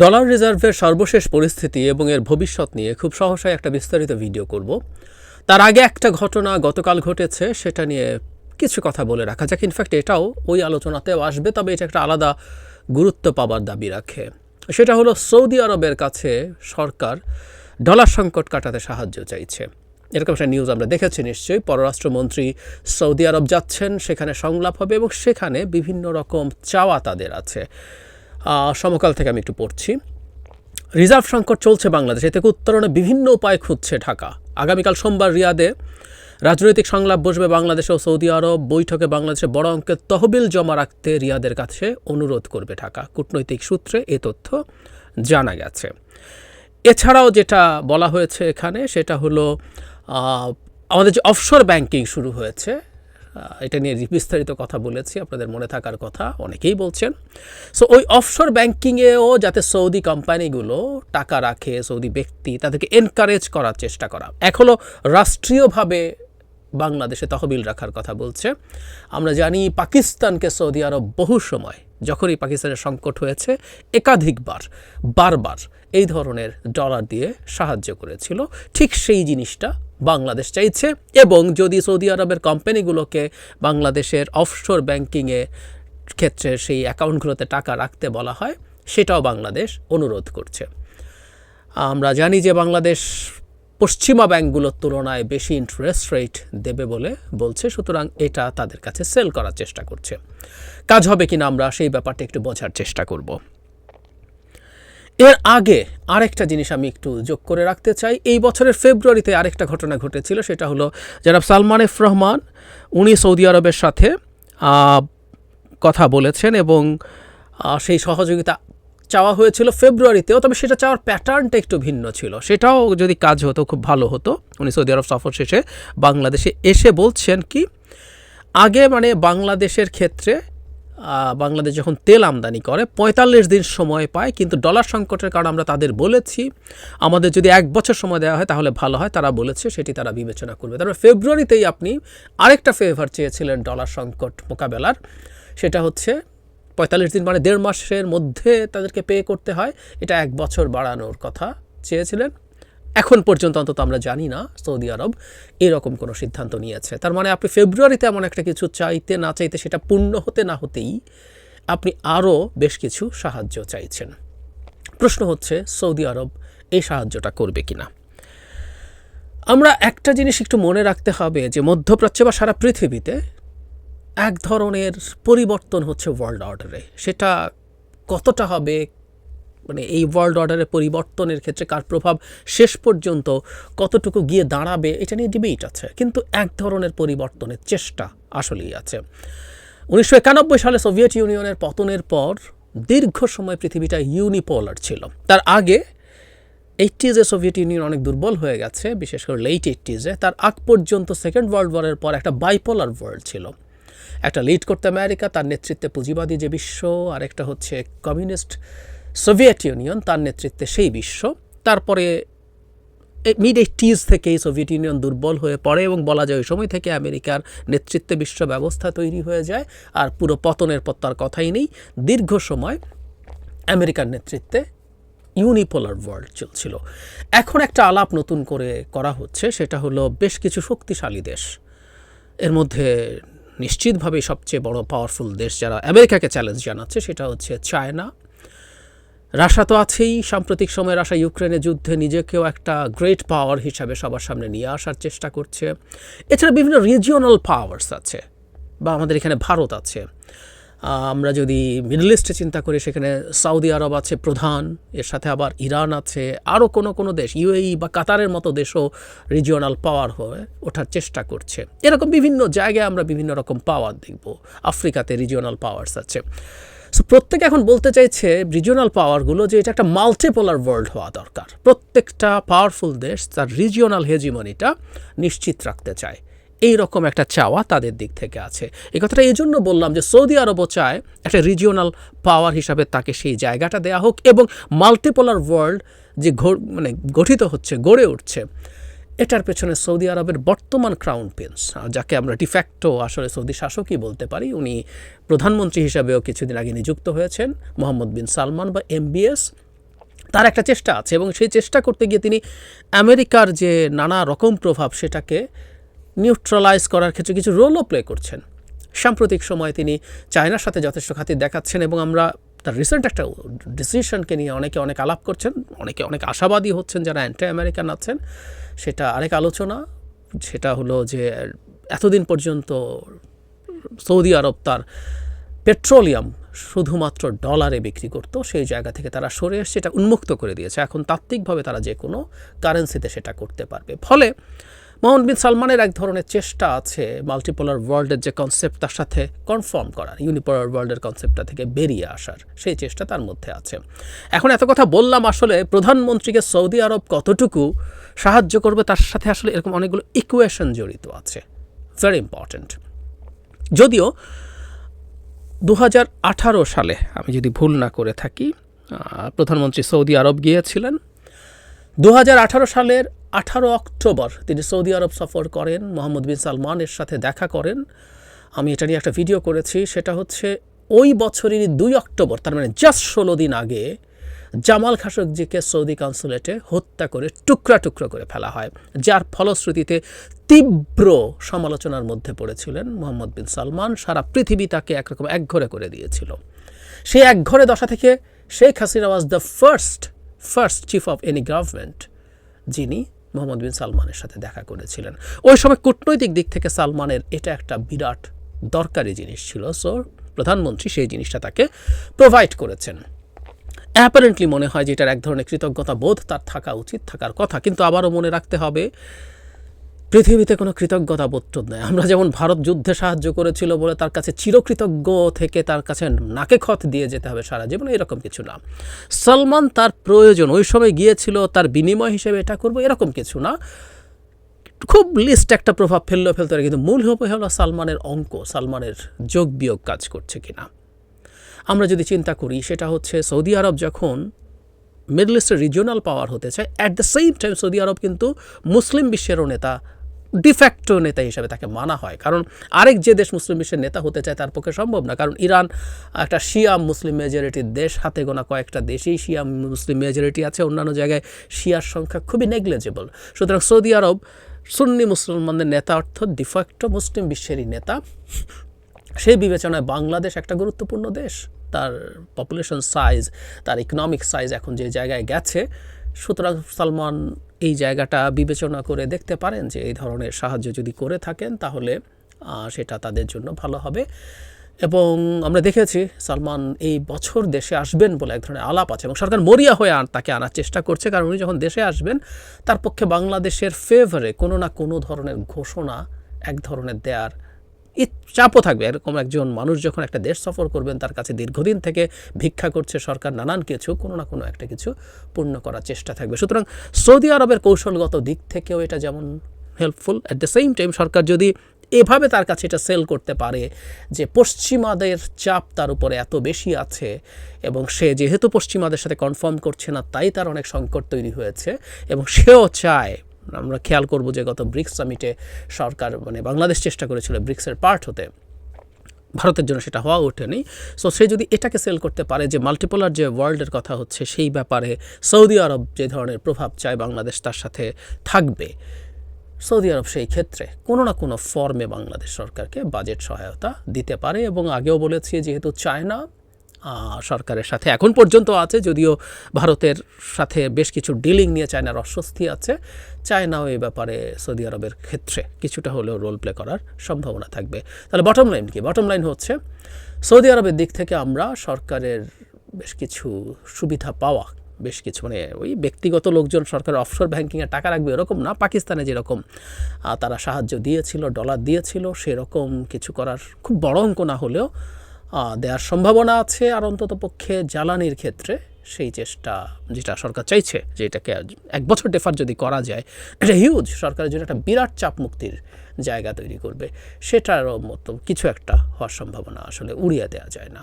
Dollar রিজার্ভের সর্বশেষ পরিস্থিতি এবং এর ভবিষ্যৎ নিয়ে খুব সহসায় একটা বিস্তারিত ভিডিও করব। তার আগে একটা ঘটনা গতকাল ঘটেছে, সেটা নিয়ে কিছু কথা বলে রাখা যাক। ইনফ্যাক্ট এটাও ওই আলোচনাতেও আসবে, তবে এটা একটা আলাদা গুরুত্ব পাবার দাবি রাখে। সেটা হলো, সৌদি আরবের কাছে সরকার ডলার সংকট কাটাতে সাহায্য চাইছে। এরকম একটা নিউজ আমরা দেখেছি নিশ্চয়ই। পররাষ্ট্রমন্ত্রী সৌদি আরব যাচ্ছেন, সেখানে সংলাপ হবে এবং সেখানে বিভিন্ন রকম চাওয়া তাদের আছে। সমকাল থেকে আমি একটু পড়ছি। রিজার্ভ সংকট চলছে বাংলাদেশে। থেকে উত্তরণে বিভিন্ন উপায় খুঁজছে ঢাকা। আগামীকাল সোমবার রিয়াদে রাজনৈতিক সংলাপ বসবে বাংলাদেশ ও সৌদি আরব। বৈঠকে বাংলাদেশে বড় অঙ্কের তহবিল জমা রাখতে রিয়াদের কাছে অনুরোধ করবে ঢাকা। কূটনৈতিক সূত্রে এ তথ্য জানা গেছে। এছাড়াও যেটা বলা হয়েছে এখানে, সেটা হলো আমাদের যে অফশোর ব্যাংকিং শুরু হয়েছে এটা নিয়ে বিস্তারিত কথা বলেছি, আপনাদের মনে থাকার কথা অনেকেই বলছেন। সো ওই অফশোর ব্যাঙ্কিংয়েও যাতে সৌদি কোম্পানিগুলো টাকা রাখে, সৌদি ব্যক্তি, তাদেরকে এনকারেজ করার চেষ্টা করা। হলো রাষ্ট্রীয়ভাবে বাংলাদেশে তহবিল রাখার কথা বলছে। আমরা জানি পাকিস্তানকে সৌদি আরব বহু সময়, যখনই পাকিস্তানের সংকট হয়েছে, একাধিকবার, বারবার এই ধরনের ডলার দিয়ে সাহায্য করেছিল। ঠিক সেই জিনিসটা বাংলাদেশ চাইছে এবং যদি সৌদি আরবের কোম্পানিগুলোকে বাংলাদেশের অফশোর ব্যাংকিংয়ে ক্ষেত্রে সেই অ্যাকাউন্টগুলোতে টাকা রাখতে বলা হয়, সেটাও বাংলাদেশ অনুরোধ করছে। আমরা জানি যে বাংলাদেশ পশ্চিমা ব্যাংকগুলোর তুলনায় বেশি ইন্টারেস্ট রেট দেবে বলে বলছে, সুতরাং এটা তাদের কাছে সেল করার চেষ্টা করছে। কাজ হবে কিনা আমরা সেই ব্যাপারটা একটু বোঝার চেষ্টা করব। এর আগে আরেকটা জিনিস আমি একটু যোগ করে রাখতে চাই। এই বছরের ফেব্রুয়ারিতে আরেকটা ঘটনা ঘটেছিল, সেটা হলো জনাব সালমান এফ রহমান, উনি সৌদি আরবের সাথে কথা বলেছেন এবং সেই সহযোগিতা চাওয়া হয়েছিল ফেব্রুয়ারিতেও, তবে সেটা চাওয়ার প্যাটার্নটা একটু ভিন্ন ছিল। সেটাও যদি কাজ হতো, খুব ভালো হতো। উনি সৌদি আরব সফর শেষে বাংলাদেশে এসে বলছেন কি, আগে মানে বাংলাদেশের ক্ষেত্রে বাংলাদেশ যখন তেল আমদানি করে, পঁয়তাল্লিশ দিন সময় পায়, কিন্তু ডলার সংকটের কারণে আমরা তাদের বলেছি, আমাদের যদি এক বছর সময় দেওয়া হয় তাহলে ভালো হয়, তারা বলেছে সেটি তারা বিবেচনা করবে। তারপরে ফেব্রুয়ারিতেই আপনি আরেকটা ফেভার চেয়েছিলেন ডলার সংকট মোকাবেলার, সেটা হচ্ছে পঁয়তাল্লিশ দিন মানে দেড় মাসের মধ্যে তাদেরকে পে করতে হয়, এটা এক বছর বাড়ানোর কথা চেয়েছিলেন। এখন পর্যন্ত অন্তত আমরা জানি না সৌদি আরব এরকম কোনো সিদ্ধান্ত নিয়েছে। তার মানে আপনি ফেব্রুয়ারিতে এমন একটা কিছু চাইতে না চাইতে সেটা পূর্ণ হতে না হতেই আপনি আরও বেশ কিছু সাহায্য চাইছেন। প্রশ্ন হচ্ছে, সৌদি আরব এই সাহায্যটা করবে কিনা? আমরা একটা জিনিস একটু মনে রাখতে হবে যে মধ্যপ্রাচ্যে বা সারা পৃথিবীতে এক ধরনের পরিবর্তন হচ্ছে ওয়ার্ল্ড অর্ডারে সেটা কতটা হবে মানে এই ওয়ার্ল্ড অর্ডারের পরিবর্তনের ক্ষেত্রে কার প্রভাব শেষ পর্যন্ত কতটুকু গিয়ে দাঁড়াবে, এটা নিয়ে ডিবেট আছে। কিন্তু এক ধরনের পরিবর্তনের চেষ্টা আসলেই আছে। উনিশশো একানব্বই সালে সোভিয়েত ইউনিয়নের পতনের পর দীর্ঘ সময় পৃথিবীটা ইউনিপোলার ছিল। তার আগে এইটিজে সোভিয়েত ইউনিয়ন অনেক দুর্বল হয়ে গেছে, বিশেষ করে লেট এইটিজে তার আগ পর্যন্ত সেকেন্ড ওয়ার্ল্ড ওয়ারের পর একটা বাইপোলার ওয়ার্ল্ড ছিল। একটা লিড করতে আমেরিকা, তার নেতৃত্বে পুঁজিবাদী যে বিশ্ব আর একটা হচ্ছে কমিউনিস্ট সোভিয়েত ইউনিয়ন তার নেতৃত্বে সেই বিশ্ব। তারপরে মিড এইটিজ থেকেই সোভিয়েত ইউনিয়ন দুর্বল হয়ে পড়ে এবং বলা যায় ওই সময় থেকে আমেরিকার নেতৃত্বে বিশ্ব ব্যবস্থা তৈরি হয়ে যায় আর পুরো পতনের পর তার কথাই নেই। দীর্ঘ সময় আমেরিকার নেতৃত্বে ইউনিপোলার ওয়ার্ল্ড চলছিল। এখন একটা আলাপ নতুন করে করা হচ্ছে, সেটা হলো বেশ কিছু শক্তিশালী দেশ। এর মধ্যে নিশ্চিতভাবেই সবচেয়ে বড় পাওয়ারফুল দেশ যারা আমেরিকাকে চ্যালেঞ্জ জানাচ্ছে, সেটা হচ্ছে চায়না। রাশা তো আছেই। সাম্প্রতিক সময়ে রাশা ইউক্রেনের যুদ্ধে নিজেকেও একটা গ্রেট পাওয়ার হিসাবে সবার সামনে নিয়ে আসার চেষ্টা করছে। এছাড়া বিভিন্ন রিজিওনাল পাওয়ার্স আছে, বা আমাদের এখানে ভারত আছে। আমরা যদি মিডল ইস্টে চিন্তা করি, সেখানে সৌদি আরব আছে প্রধান, এর সাথে আবার ইরান আছে, আরও কোনো কোনো দেশ ইউএই বা কাতারের মতো দেশও রিজিওনাল পাওয়ার হয়ে ওঠার চেষ্টা করছে। এরকম বিভিন্ন জায়গায় আমরা বিভিন্ন রকম পাওয়ার দেখব। আফ্রিকাতে রিজিওনাল পাওয়ার্স আছে। সো প্রত্যেকে এখন বলতে চাইছে রিজিওনাল পাওয়ারগুলো যে এটা একটা মাল্টিপোলার ওয়ার্ল্ড হওয়া দরকার। প্রত্যেকটা পাওয়ারফুল দেশ তার রিজিওনাল হেজিমনিটা নিশ্চিত রাখতে চায়। এই রকম একটা চাওয়া তাদের দিক থেকে আছে। এই কথাটা এই জন্য বললাম যে সৌদি আরবও চায় একটা রিজিওনাল পাওয়ার হিসাবে তাকে সেই জায়গাটা দেয়া হোক এবং মাল্টিপোলার ওয়ার্ল্ড যে মানে গঠিত হচ্ছে, গড়ে উঠছে এটার পেছনে সৌদি আরবের বর্তমান ক্রাউন প্রিন্স যাকে আমরা ডিফ্যাক্টো আসলে সৌদি শাসকই বলতে পারি। উনি প্রধানমন্ত্রী হিসাবেও কিছুদিন আগে নিযুক্ত হয়েছেন, মোহাম্মদ বিন সালমান বা এমবিএস তার একটা চেষ্টা আছে এবং সেই চেষ্টা করতে গিয়ে তিনি আমেরিকার যে নানা রকম প্রভাব সেটাকে নিউট্রালাইজ করার ক্ষেত্রে কিছু রোলও প্লে করছেন। সাম্প্রতিক সময়ে তিনি চায়নার সাথে যথেষ্ট খাতির দেখাচ্ছেন এবং আমরা তার রিসেন্ট একটা ডিসিশনকে নিয়ে অনেকে অনেক আলাপ করছেন, অনেকে অনেক আশাবাদী হচ্ছেন যারা অ্যান্টি আমেরিকান আছেন। সেটা আরেক আলোচনা, সেটা হলো যে এতদিন পর্যন্ত সৌদি আরব তার পেট্রোলিয়াম শুধুমাত্র ডলারে বিক্রি করতো, সেই জায়গা থেকে তারা সরে এসে সেটা উন্মুক্ত করে দিয়েছে। এখন তাত্ত্বিকভাবে তারা যে কোনো কারেন্সিতে সেটা করতে পারবে। ফলে মোহাম্মদ বিন সালমানের এক ধরনের চেষ্টা আছে মাল্টিপোলার ওয়ার্ল্ডের যে কনসেপ্ট তার সাথে কনফার্ম করার ইউনিপোলার ওয়ার্ল্ডের কনসেপ্টটা থেকে বেরিয়ে আসার, সেই চেষ্টা তার মধ্যে আছে। এখন এত কথা বললাম, আসলে প্রধানমন্ত্রীকে সৌদি আরব কতটুকু সাহায্য করবে তার সাথে আসলে এরকম অনেকগুলো ইকুয়েশন জড়িত আছে। ভেরি ইম্পর্ট্যান্ট যদিও দু হাজার আঠারো সালে, আমি যদি ভুল না করে থাকি প্রধানমন্ত্রী সৌদি আরব গিয়েছিলেন। দু হাজার আঠারো সালের আঠারো অক্টোবর তিনি সৌদি আরব সফর করেন, মোহাম্মদ বিন সালমানের সাথে দেখা করেন। আমি এটা নিয়ে একটা ভিডিও করেছি, সেটা হচ্ছে ওই বছরেরই দুই অক্টোবর, তার মানে জাস্ট ষোলো দিন আগে জামাল খাশোগজিকে সৌদি কনসুলেটে হত্যা করে টুকরা টুকরো করে ফেলা হয়, যার ফলশ্রুতিতে তীব্র সমালোচনার মধ্যে পড়েছিলেন মোহাম্মদ বিন সালমান। সারা পৃথিবী তাকে একরকম একঘরে করে দিয়েছিল। সেই একঘরে দশা থেকে Sheikh Hasina was the first first chief of any government যিনি মোহাম্মদ বিন সালমানের সাথে দেখা করেছিলেন। ওই সময় কূটনৈতিক দিক থেকে সালমানের এটা একটা বিরাট দরকারি জিনিস ছিল সো প্রধানমন্ত্রী সেই জিনিসটা তাকে প্রোভাইড করেছেন। অ্যাপারেন্টলি মনে হয় যে এটার এক ধরনের কৃতজ্ঞতা বোধ তার থাকা উচিত, থাকার কথা, কিন্তু আবারও মনে রাখতে হবে পৃথিবীতে কোনো কৃতজ্ঞতা বোধ নেই। আমরা যেমন ভারত যুদ্ধে সাহায্য করেছিল বলে তার কাছে চিরকৃতজ্ঞ থেকে তার কাছে নাকে খত দিয়ে যেতে হবে সারা জীবন, এরকম কিছু না। সলমান তার প্রয়োজন, ওই সময় গিয়েছিল, তার বিনিময় হিসেবে এটা করব, এরকম কিছু না। খুব লিস্ট একটা প্রভাব ফেলল ফেলতে পারে, কিন্তু মূল হবে হলো সালমানের অঙ্ক, সালমানের যোগ বিয়োগ কাজ করছে কিনা। আমরা যদি চিন্তা করি, সেটা হচ্ছে সৌদি আরব যখন মিডল ইস্টের রিজিওনাল পাওয়ার হতে চায় at the same time Saudi Arabia কিন্তু মুসলিম বিশ্বেরও নেতা ডিফ্যাক্টো নেতা হিসাবে তাকে মানা হয়। কারণ আরেক যে দেশ মুসলিম বিশ্বের নেতা হতে চায় তার পক্ষে সম্ভব না। কারণ ইরান একটা শিয়া মুসলিম মেজরিটির দেশ, হাতে গোনা কয়েকটা দেশেই শিয়া মুসলিম মেজরিটি আছে। অন্যান্য জায়গায় শিয়ার সংখ্যা খুবই নেগলেজেবল সুতরাং সৌদি আরব সুন্নি মুসলমানদের নেতা অর্থ ডিফ্যাক্টো মুসলিম বিশ্বেরই নেতা। সেই বিবেচনায় বাংলাদেশ একটা গুরুত্বপূর্ণ দেশ। তার পপুলেশন সাইজ তার ইকোনমিক সাইজ এখন যে জায়গায় গেছে। সুতরাং সালমান এই জায়গাটা বিবেচনা করে দেখতে পারেন যে এই ধরনের সাহায্য যদি করে থাকেন তাহলে সেটা তাদের জন্য ভালো হবে। এবং আমরা দেখেছি সালমান এই বছর দেশে আসবেন বলে এক ধরনের আলাপ আছে এবং সরকার মরিয়া হয়ে তাকে আনার চেষ্টা করছে। কারণ উনি যখন দেশে আসবেন, তার পক্ষে বাংলাদেশের ফেভারে কোনো না কোনো ধরনের ঘোষণা এক ধরনের দেয়ার চাপও থাকবে। এরকম একজন মানুষ যখন একটা দেশ সফর করবেন, তার কাছে দীর্ঘদিন থেকে ভিক্ষা করছে সরকার, নানান কিছু, কোনো না কোনো একটা কিছু পূর্ণ করার চেষ্টা থাকবে। সুতরাং সৌদি আরবের কৌশলগত দিক থেকেও এটা যেমন helpful at the same time সরকার যদি এভাবে তার কাছে এটা সেল করতে পারে যে পশ্চিমাদের চাপ তার উপরে এত বেশি আছে এবং সে যেহেতু পশ্চিমাদের সাথে কনফার্ম করছে না, তাই তার অনেক সংকট তৈরি হয়েছে এবং সেও চায় আমরা খেয়াল করব যে গত ব্রিক্স সামিটে সরকার মানে বাংলাদেশ চেষ্টা করেছিল ব্রিক্সের পার্ট হতে। ভারতের জন্য সেটা হওয়া ওঠেনি সো সে যদি এটাকে সেল করতে পারে, যে মাল্টিপোলার যে ওয়ার্ল্ডের কথা হচ্ছে, সেই ব্যাপারে সৌদি আরব যে ধরনের প্রভাব চায় বাংলাদেশ তার সাথে থাকবে। সৌদি আরব সেই ক্ষেত্রে কোনো না কোনো ফর্মে বাংলাদেশ সরকারকে বাজেট সহায়তা দিতে পারে। এবং আগেও বলেছি, যেহেতু চায়না সরকারের সাথে এখন পর্যন্ত আছে, যদিও ভারতের সাথে বেশ কিছু ডিলিং নিয়ে চায়নার অস্বস্তি আছে। চায়নাও এই ব্যাপারে সৌদি আরবের ক্ষেত্রে কিছুটা হলেও রোল প্লে করার সম্ভাবনা থাকবে। তাহলে বটম লাইন কি? বটম লাইন হচ্ছে, সৌদি আরবের দিক থেকে আমরা সরকারের বেশ কিছু সুবিধা পাওয়া, বেশ কিছু মানে ওই ব্যক্তিগত লোকজন সরকার অফশোর ব্যাঙ্কিংয়ে টাকা রাখবে এরকম না। পাকিস্তানে যেরকম তারা সাহায্য দিয়েছিল ডলার দিয়েছিল, সেরকম কিছু করার খুব বড় অঙ্ক না হলেও দেওয়ার সম্ভাবনা আছে আর অন্তত পক্ষে জ্বালানির ক্ষেত্রে সেই চেষ্টা যেটা সরকার চাইছে যে এটাকে এক বছর ডেফার যদি করা যায়, এটা হিউজ সরকারের জন্য একটা বিরাট চাপ মুক্তির জায়গা তৈরি করবে। সেটারও মতো কিছু একটা হওয়ার সম্ভাবনা আসলে উড়িয়ে দেওয়া যায় না।